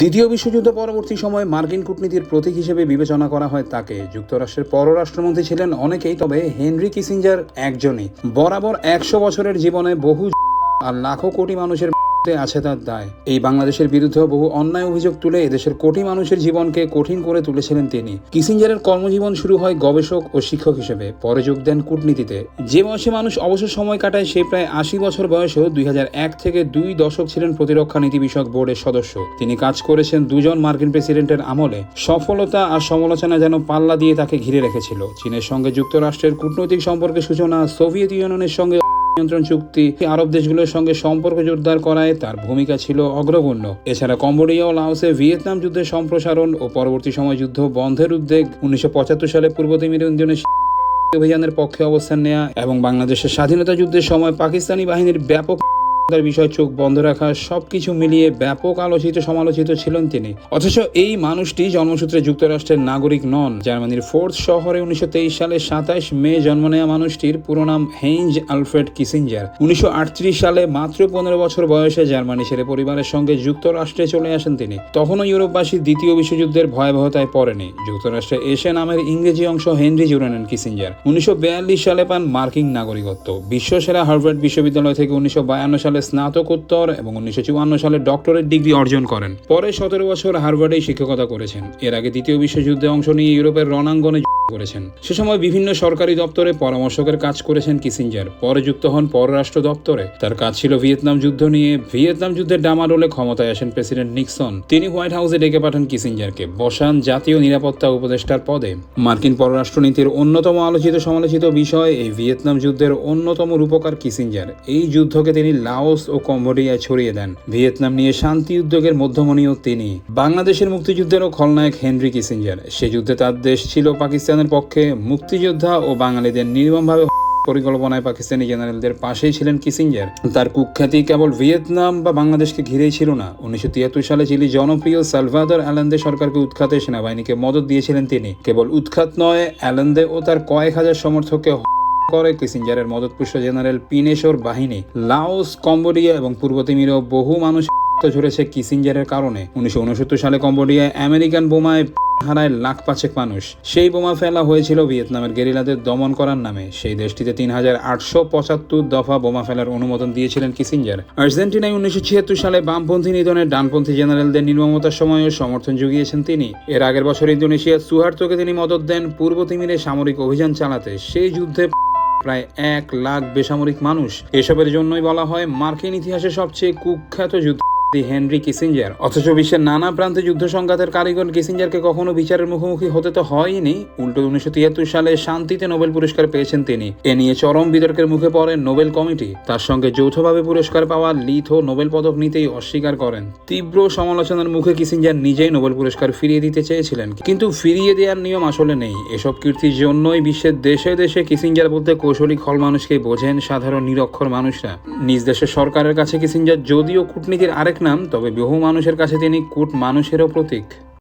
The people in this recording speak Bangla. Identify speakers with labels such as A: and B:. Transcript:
A: দ্বিতীয় বিশ্বযুদ্ধ পরবর্তী সময়ে মার্কিন কূটনীতির প্রতীক হিসেবে বিবেচনা করা হয় তাকে। যুক্তরাষ্ট্রের পররাষ্ট্রমন্ত্রী ছিলেন অনেকেই, তবে হেনরি কিসিঞ্জার একজনই। বরাবর একশো বছরের জীবনে বহু আর লাখো কোটি মানুষের আছে তার দায়। এই বাংলাদেশের বিরুদ্ধে বহু অন্যায় অভিযোগ তুলে এদেশের কোটি মানুষের জীবনকে কঠিন করে তুলেছিলেন তিনি। কিসিঞ্জারের কর্মজীবন শুরু হয় গবেষক ও শিক্ষক হিসেবে। পরে যোগ দেন কূটনীতিতে। যে বয়সে মানুষ অবসর সময় কাটায় সে প্রায় আশি বছর বয়সেও দুই হাজার এক থেকে দুই দশক ছিলেন প্রতিরক্ষা নীতি বিষয়ক বোর্ডের সদস্য। তিনি কাজ করেছেন দুজন মার্কিন প্রেসিডেন্টের আমলে। সফলতা আর সমালোচনা যেন পাল্লা দিয়ে তাকে ঘিরে রেখেছিল। চীনের সঙ্গে যুক্তরাষ্ট্রের কূটনৈতিক সম্পর্কের সূচনা সোভিয়েত ইউনিয়নের সঙ্গে নিয়ন্ত্রণ চুক্তি আরব দেশগুলোর সঙ্গে সম্পর্ক জোরদার করায় তার ভূমিকা ছিল অগ্রগণ্য। এছাড়া কম্বোডিয়া ও লাওসে ভিয়েতনাম যুদ্ধের সম্প্রসারণ ও পরবর্তী সময় যুদ্ধ বন্ধের উদ্যোগ উনিশশো সালে পূর্ব তিমির অভিযানের পক্ষে অবস্থান নেয়া এবং বাংলাদেশের স্বাধীনতা যুদ্ধের সময় পাকিস্তানি বাহিনীর ব্যাপক তার বিষয়, চোখ বন্ধ রাখা, সবকিছু মিলিয়ে ব্যাপক আলোচিত, সমালোচিত ছিলেন তিনি। অথচ এই মানুষটি জন্মসূত্রে যুক্তরাষ্ট্রের নাগরিক নন। জার্মানির ফোর্থ শহরে উনিশশো তেইশ সালে সাতাশ মে জন্ম নেওয়া মানুষটির পুরো নাম হেইঞ্জ আলফ্রেড কিসিঞ্জার। উনিশশো সালে মাত্র পনেরো বছর বয়সে জার্মানি ছেড়ে পরিবারের সঙ্গে যুক্তরাষ্ট্রে চলে আসেন তিনি। তখনও ইউরোপবাসী দ্বিতীয় বিশ্বযুদ্ধের ভয়াবহতায় পড়েনি। যুক্তরাষ্ট্রে এসে নামের ইংরেজি অংশ হেনরি জুড়ে নেন কিসিঞ্জার। উনিশশো সালে পান মার্কিন নাগরিকত্ব। বিশ্বসেরা হার্ভার্ড বিশ্ববিদ্যালয় থেকে উনিশশো বায়ান্ন সালে স্নাতকোত্তর এবং উনিশশো সালে ডক্টরেট ডিগ্রি অর্জন করেন। পরে সতেরো বছর হার্ভার্ডে শিক্ষকতা করেছেন। এর আগে দ্বিতীয় বিশ্বযুদ্ধে অংশ নিয়ে ইউরোপের রণাঙ্গনে করেছেন। সে সময় বিভিন্ন সরকারি দপ্তরে পরামর্শকের কাজ করেছেন কিসিঞ্জার। পরে যুক্ত হন পররাষ্ট্র দপ্তরে। তার কাজ ছিল ভিয়েতনাম যুদ্ধ নিয়ে। ভিয়েতনাম যুদ্ধের ডামাডোলে ক্ষমতায় আসেন প্রেসিডেন্ট নিক্সন। তিনি হোয়াইট হাউসে ডেকে পাঠান কিসিঞ্জারকে। বসান জাতীয় নিরাপত্তা উপদেষ্টার পদে। মার্কিন পররাষ্ট্রনীতির অন্যতম আলোচিত সমালোচিত বিষয়, এই ভিয়েতনাম যুদ্ধের অন্যতম রূপকার কিসিঞ্জার। এই যুদ্ধকে তিনি লাওস ও কম্বোডিয়ায় ছড়িয়ে দেন। ভিয়েতনাম নিয়ে শান্তি উদ্যোগের মধ্যমণীয় তিনি। বাংলাদেশের মুক্তিযুদ্ধেরও খলনায়ক হেনরি কিসিঞ্জার। সে যুদ্ধে তার দেশ ছিল পাকিস্তানের পক্ষে মুক্তিযোদ্ধা ও বাঙালিদের নির্মমভাবে পরিকল্পনায় পাকিস্তানি জেনারেলদের পাশেই ছিলেন কিসিঞ্জার। তার কুখ্যাতি কেবল ভিয়েতনাম বা বাংলাদেশকে ঘিরেই ছিল না। উনিশশো তিয়াত্তর সালে চিলি জনপ্রিয় সালভাদর অ্যালান্দে সরকারকে উৎখাতে সেনাবাহিনীকে মদত দিয়েছিলেন তিনি। কেবল উৎখাত নয়, অ্যালান্দে ও তার কয়েক হাজার সমর্থককে করে কিসিঞ্জারের মদতপুষ্ট জেনারেল পিনেশোর বাহিনী। লাওস, কম্বোডিয়া এবং পূর্ব তিমিরও বহু মানুষ ঝরেছে কিসিঞ্জারের কারণে। উনিশশো উনসত্তর সালে কম্বোডিয়ায় আমেরিকান বোমায় হারায় লাখ পাঁচেক মানুষ। সেই বোমা ফেলা হয়েছিল ভিয়েতনামের গেরিলাদের দমন করার নামে। সেই দেশটিতে তিন হাজার আটশো পঁচাত্তর দফা বোমা ফেলার অনুমোদন দিয়েছিলেন কিসিঞ্জার। আর্জেন্টিনায় উনিশশো ছিয়াত্তর সালে বামপন্থী নিধনের ডানপন্থী জেনারেলদের নির্মমতার সময়ও সমর্থন জুগিয়েছেন তিনি। এর আগের বছর ইন্দোনেশিয়ার সুহার্তোকে তিনি মদত দেন পূর্ব তিমিরে সামরিক অভিযান চালাতে। সেই যুদ্ধে প্রায় এক লাখ বেসামরিক মানুষ। এসবের জন্যই বলা হয় মার্কিন ইতিহাসে সবচেয়ে কুখ্যাত যুদ্ধ। Henry Kissinger. অথচ বিশ্বের নানা প্রান্তে যুদ্ধ সংঘাতের কারিগর কিসিঞ্জারকে কখনো বিচারের মুখোমুখি হতে তো হয়নি। উল্টো উনিশশো তিয়াত্তর সালে শান্তিতে নোবেল পুরস্কার পেয়েছেন তিনি। এ নিয়ে চরম বিতর্কের মুখে পড়েন নোবেল কমিটি। তার সঙ্গে যৌথভাবে পুরস্কার পাওয়া লিথো নোবেল পদক নিতেই অস্বীকার করেন। তীব্র সমালোচনার মুখে কিসিঞ্জার নিজেই নোবেল পুরস্কার ফিরিয়ে দিতে চেয়েছিলেন। কিন্তু ফিরিয়ে দেওয়ার নিয়ম আসলে নেই। এসব কীর্তির জন্যই বিশ্বের দেশে দেশে কিসিঞ্জার বলতে কৌশলী খল মানুষকে বোঝেন সাধারণ নিরক্ষর মানুষরা। নিজ দেশের সরকারের কাছে কিসিঞ্জার যদিও কূটনীতির আরেক নাম তবে বহু মানুষের কাছে তিনি কূট মানুষেরও প্রতীক।